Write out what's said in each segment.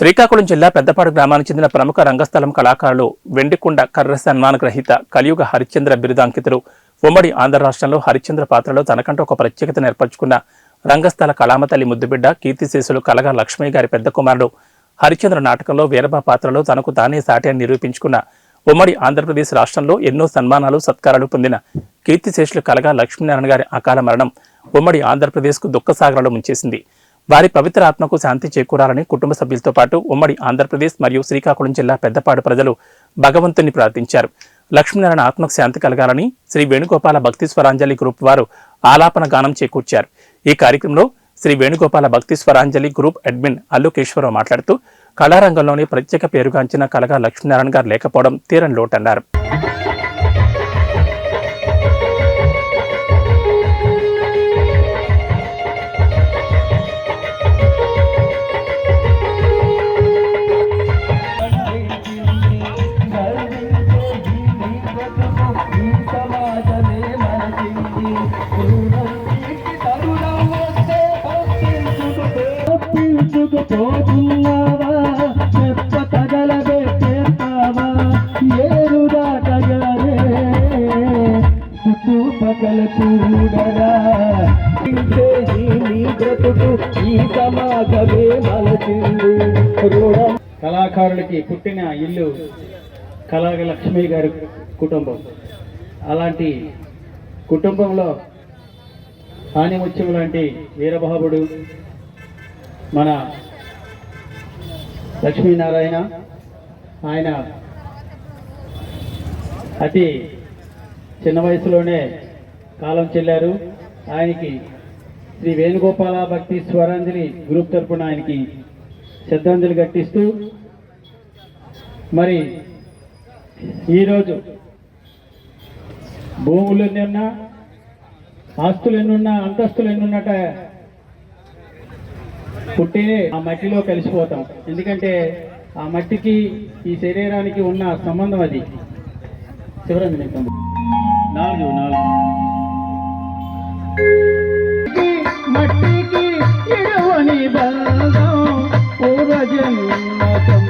శ్రీకాకుళం జిల్లా పెద్దపాడు గ్రామానికి చెందిన ప్రముఖ రంగస్థలం కళాకారులు వెండికొండ కర్ర సన్మాన గ్రహీత కలియుగ హరిశ్చంద్ర బిరుదాంకితులు ఉమ్మడి ఆంధ్ర రాష్ట్రంలో హరిశ్చంద్ర పాత్రలో తనకంటూ ఒక ప్రత్యేకత ఏర్పరచుకున్న రంగస్థల కళామతల్లి ముద్దుబిడ్డ కీర్తిశేషులు కలగా లక్ష్మయ్య గారి పెద్ద కుమారుడు. హరిశ్చంద్ర నాటకంలో వీరబా పాత్రలో తనకు తానే సాటి అని నిరూపించుకున్న ఉమ్మడి ఆంధ్రప్రదేశ్ రాష్ట్రంలో ఎన్నో సన్మానాలు సత్కారాలు పొందిన కీర్తిశేషులు కలగా లక్ష్మీనారాయణ గారి అకాల మరణం ఉమ్మడి ఆంధ్రప్రదేశ్కు దుఃఖసాగరంలో ముంచేసింది. వారి పవిత్ర ఆత్మకు శాంతి చేకూరాలని కుటుంబ సభ్యులతో పాటు ఉమ్మడి ఆంధ్రప్రదేశ్ మరియు శ్రీకాకుళం జిల్లా పెద్దపాడు ప్రజలు భగవంతుని ప్రార్థించారు. లక్ష్మీనారాయణ ఆత్మకు శాంతి కలగాలని శ్రీ వేణుగోపాల భక్తి స్వరాంజలి గ్రూప్ వారు ఆలాపన గానం చేకూర్చారు. ఈ కార్యక్రమంలో శ్రీ వేణుగోపాల భక్తి స్వరాంజలి గ్రూప్ అడ్మిన్ అల్లుకేశ్వరరావు మాట్లాడుతూ కళారంగంలోని ప్రత్యేక పేరుగాంచిన కలగా లక్ష్మీనారాయణ గారు లేకపోవడం తీరని లోటన్నారు. చుట్టుపక్కల చూడరా నీ బ్రతుకు ఈ సమాజమే మలచింది. కళాకారులకి పుట్టిన ఇల్లు కళాగ లక్ష్మి గారి కుటుంబం. అలాంటి కుటుంబంలో ఆనిముత్యం లాంటి వీరబాబుడు మన లక్ష్మీనారాయణ ఆయన అతి చిన్న వయసులోనే కాలం చెల్లారు. ఆయనకి శ్రీ వేణుగోపాల భక్తి స్వరాంజలి గ్రూప్ తరపున ఆయనకి శ్రద్ధాంజలి ఘటిస్తూ మరి ఈరోజు భూములు ఎన్నున్నా ఆస్తులు ఎన్నున్నా అంతస్తులు ఎన్నున్నట ఉన్నట ఆ మట్టిలో కలిసిపోతాం. ఎందుకంటే ఆ మట్టికి ఈ శరీరానికి ఉన్న సంబంధం అది. శివరంజన నాలుగు నాలుగు. మట్టికి ఇడవని భాగం పూర్వజన్మతం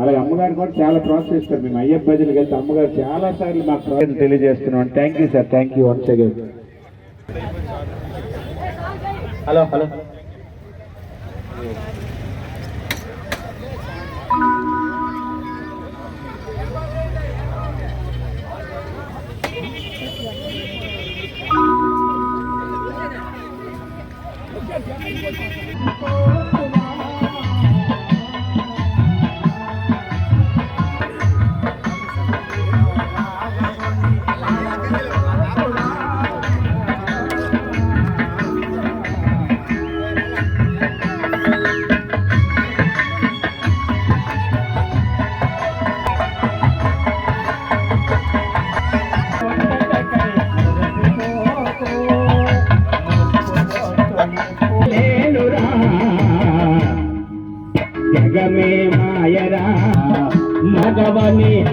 అలాగే అమ్మగారు కూడా చాలా ప్రోత్సహిస్తారు మేము అయ్యప్ప భజనకి వెళ్తే అమ్మగారు చాలా సార్లు మాకు ప్రోత్సాహం తెలియజేస్తున్నాం. Thank you sir thank you once again hello hello.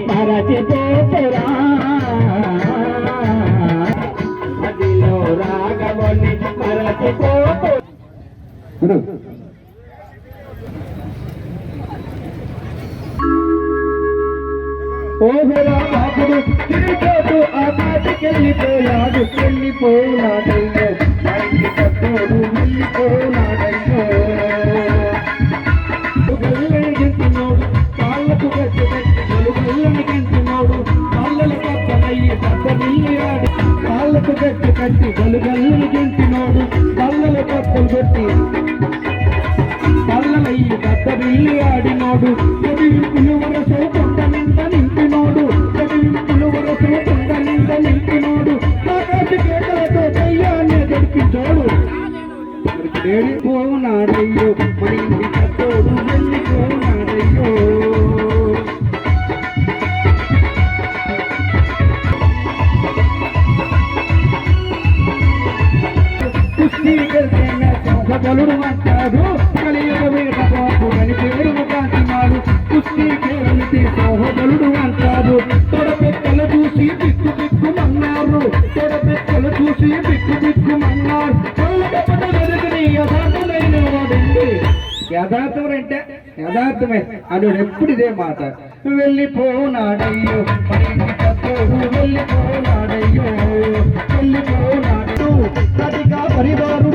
మరచిపోతురా అదిలో రాగవని మరచిపోతు ఓహరా బాబుడు తిరిగోడు ఆ మాటకెళ్ళిపోయాడు వెళ్ళిపోనాడయ్యో మైకి తప్పోడు వెళ్ళిపోనాడయ్యో గల్లెంటున్నాడు కాళ్ళకు గట్టి గట్టి కట్టి గలు గల్లు గెంటినోడు. కళ్ళలు కప్పులు కొట్టి కళ్ళలయ్యి పెద్ద బిల్లి ఆడినోడు. చదివింపులు వరసో కొండ నింద నింపినోడు. చదివింపులు వరసో కొండ నింద నింపినోడు. ఆకాశ కేకలతో దయ్యాన్ని గడిపించోడు వెళ్ళిపోనాడయ్యో పుస్తీకరణ సౌభగలుడు అంటాడు కలియుగ వేద బాబు అని పేరు కుస్తీ పుస్తీకరణి సౌభగలుడు అంటాడు తొడపెక్కలు చూసి బిక్కు బిక్కుమన్నారు తొడపెక్కలు చూసి బిక్కు బిక్కుమన్నారు యథార్థం అంటే యథార్థమే. అడు ఎప్పుడు ఇదే మాట. వెళ్ళిపోనాడయ్యో వెళ్ళిపోనాడయ్యో వెళ్ళిపోనాడు. పెద్దోడు వెళ్ళిపోనాడయ్యో